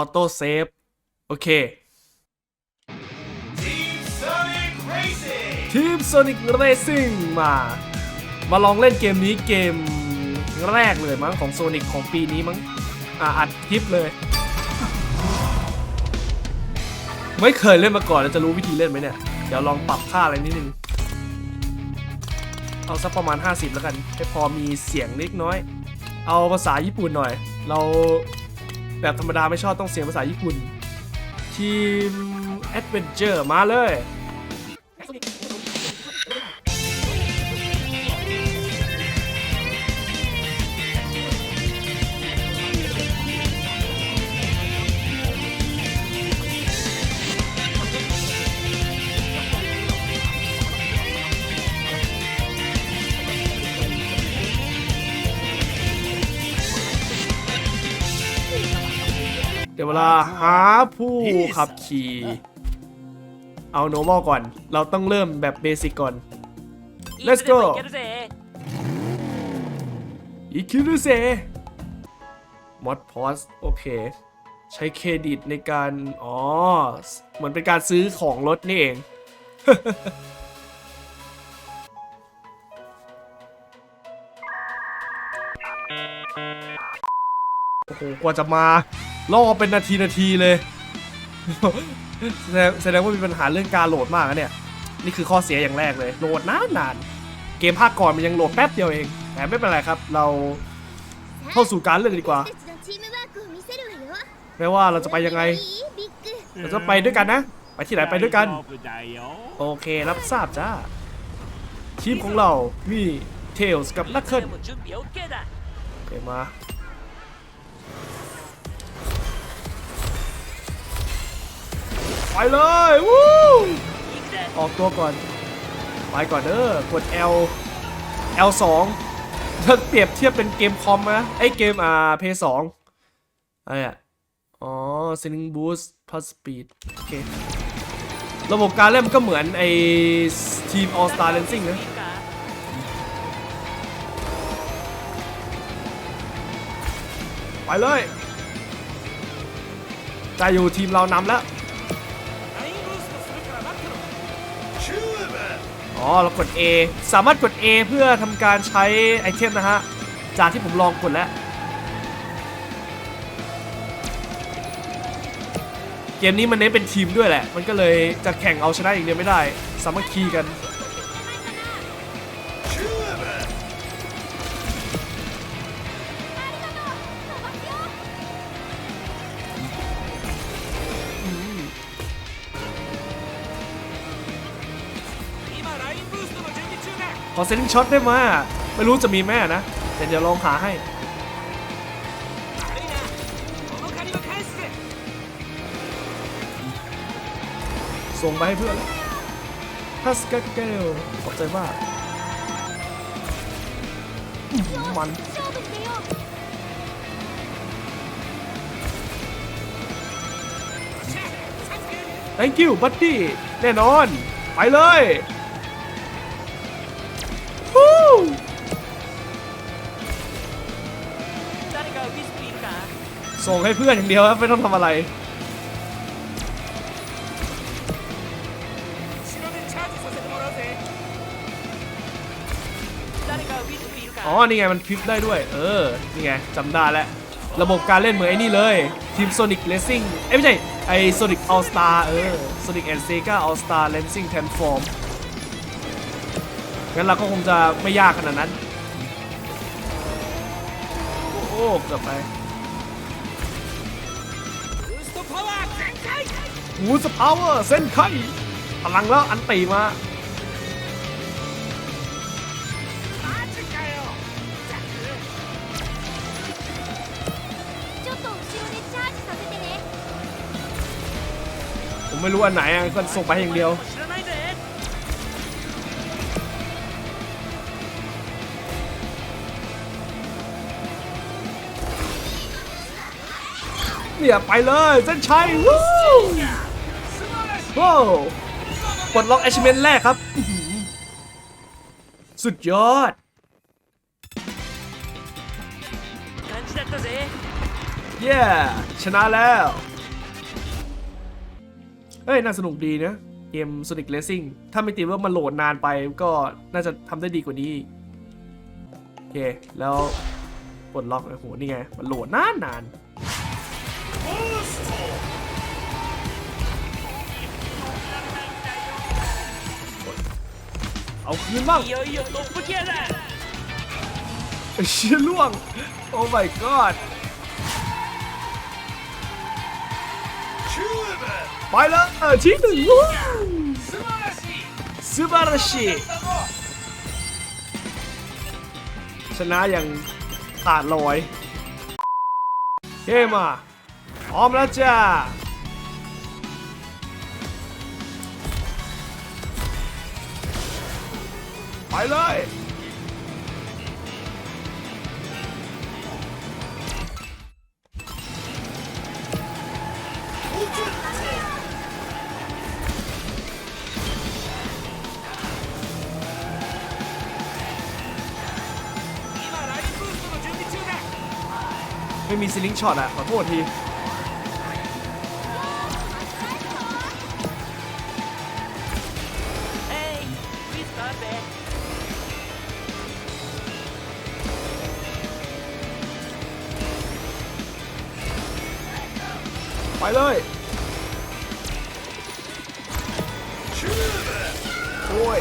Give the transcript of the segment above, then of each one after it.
ออโต้เซฟ โอเค ทีม Sonic Racing มา มาลองเล่นเกมนี้เกมแรกเลยมั้งของ Sonic ของปีนี้มั้งอะอัดคลิปเลย ไม่เคยเล่นมาก่อนแล้วจะรู้วิธีเล่นไหมเนี่ย เดี๋ยวลองปรับค่าอะไรนิดนึง เอาสักประมาณ 50 แล้วกัน ให้พอมีเสียงเล็กน้อย เอาภาษาญี่ปุ่นหน่อย เรา แบบธรรมดาไม่ชอบต้องเสียงภาษาญี่ปุ่น ทีมแอดเวนเจอร์มาเลย ดี๋ยวเวลาหาผู้ขับขี่เอาโนมอลก่อน เราต้องเริ่มแบบเบสิกก่อน let's go อิคิรุเซมอดพอสโอเค ใช้เครดิตในการ อ๋อ เหมือนเป็นการซื้อของรถนี่เอง โอ้โห กว่าจะมา รอเป็นนาทีนาทีเลย แสดงว่ามีปัญหาเรื่องการโหลดมากนะเนี่ย นี่คือข้อเสียอย่างแรกเลย โหลดนานนานเกมภาคก่อนมันยังโหลดแป๊บเดียวเอง แต่ไม่เป็นไรครับ เราเข้าสู่การเรื่องดีกว่าไม่ว่าเราจะไปยังไง เราจะไปด้วยกันนะ ไปที่ไหนไปด้วยกัน โอเครับทราบจ้า ทีมของเรา มีเทลส์กับนักเคิลโอเคมา ไปเลยวู้ออกตัวก่อน ไปก่อนเด้อกด L L2 ถ้าเปรียบเทียบเป็นเกมคอมนะไอเกมอ่าเพย์สองอะไรอะ อ๋อซิลิงบูสต์พัสสปีดโอเค ระบบการเล่นมันก็เหมือนไอทีมออสตาร์เลนซิ่งนะไปเลย ใจอยู่ทีมเรานำแล้ว อ๋อเรากด A สามารถกด A เพื่อทำการใช้ไอเทมนะฮะ จากที่ผมลองกดแล้ว เกมนี้มันเน้นเป็นทีมด้วยแหละ มันก็เลยจะแข่งเอาชนะอย่างเดียวไม่ได้ สามัคคีกัน อเซนช็อตได้มาไม่รู้จะมีแม่นะแต่เดี๋ยวลองหาให้ส่งไปให้เพื่อนฮัสกาเกลขอบใจมากมันแ thank you buddy แน่นอน ไปเลย ส่งให้เพื่อนอย่างเดียวครับไม่ต้องทำอะไร อ๋อ นี่ไงมันพลิปได้ด้วย เออ นี่ไงจำได้แล้ว ระบบการเล่นเหมือนไอ้นี่เลย ทีม Sonic Racing เอ้ยไม่ใช่ ไอ Sonic All Star เออ Sonic and Sega All Star Racing Transform งั้นเราก็คงจะไม่ยากขนาดนั้น โอ้เกือบไป มูสพาวเวอร์เส้นไข่พลังแล้วอันตีมาผมไม่รู้อันไหนก็ส่งไปอย่างเดียวเนี่ยไปเลยเส้นชัยวู้ โอ้าวปลดล็อกแอชเมนแรกครับ สุดยอด เย้ชนะแล้ว เฮ้ย น่าสนุกดีนะ เกม Sonic Racing ถ้าไม่ติดว่ามันโหลดนานไปก็น่าจะทำได้ดีกว่านี้ โอเค แล้วปลดล็อกโอ้โห นี่ไง มันโหลดนานนาน เอาคืนบ้าง いよいよトップギアだ ไอ้เชี่ยล่วง โอ้ my god Cuba! ไปแล้วเออที่หนึ่งวู้ 素晴らしい ซูบาราชิชนะอย่างขาดลอยเฮ้มาพร้อมแล้วจ้า เลย ไม่มีซิลิงช็อตอะ ขอโทษที Twilight. Boy.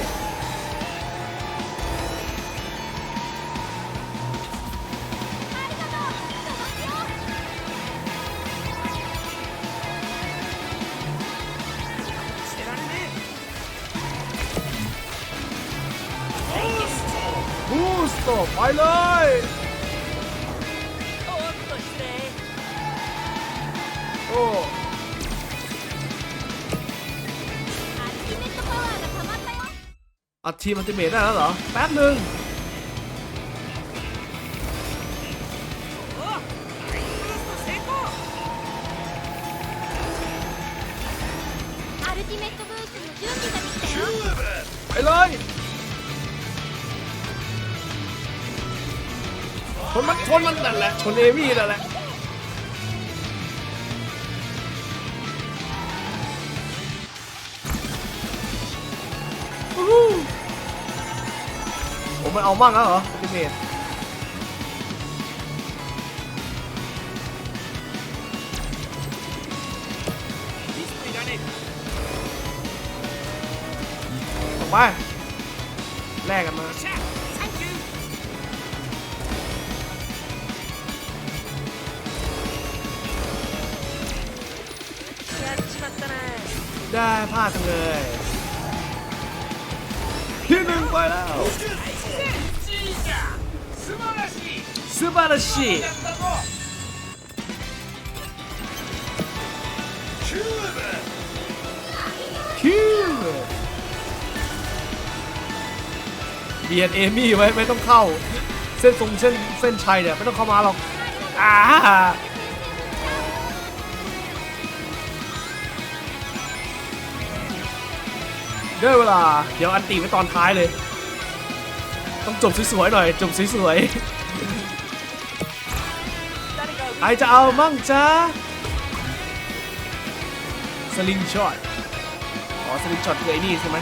Boost! Boost! My life! อัดทีมอันติเมตได้แล้วเหรอ แป๊บหนึ่งไปเลยชนมันชนมันนั่นแหละชนเอวี่นั่นแหละันเอามั่งแล้วเหรอปฏิเสธออกไปแลกกันมาได้พลาดเลย ที่หนึ่งไปแล้วสุดยอดสุดคิวเบียดเอมี่ไว้ไม่ต้องเข้า เส้นตรงเส้นเส้นชัยเนี่ยไม่ต้องเข้ามาหรอกอ่า ด้เวลา เดี๋ยวอันตีไว้ตอนท้ายเลย ต้องจบสวยๆหน่อย จบสวยๆไอจะเอามั่งจ้าสลิงช็อตอ๋อสลิงช็อตคือไอ้นี่ใช่ไหม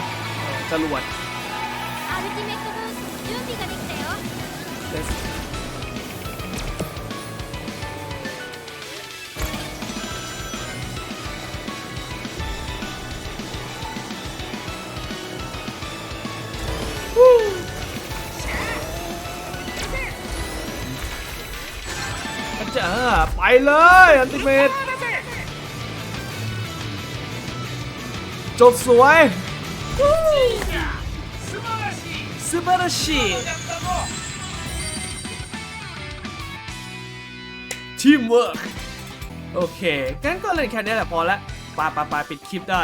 จรวด เออไปเลยอันติเมตจบสวยสุบาราชิทีมเวิร์กโอเคงั้นก็เล่นแค่นี้แหละพอละปาปาปาปิดคลิปได้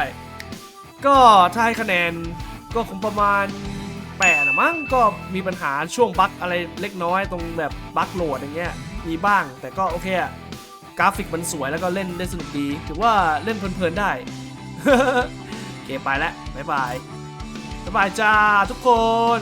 ก็ถ้าให้คะแนนก็คงประมาณแปดนะมั้งก็มีปัญหาช่วงบั๊กอะไรเล็กน้อยตรงแบบบั๊กโหลดอย่างเงี้ย มีบ้าง แต่ก็โอเคอะกราฟิกมันสวยแล้วก็เล่นได้สนุกดีถือว่าเล่นเพลินๆได้ โอเคไปแล้วบ๊ายบายบ๊ายบายจ้าทุกคน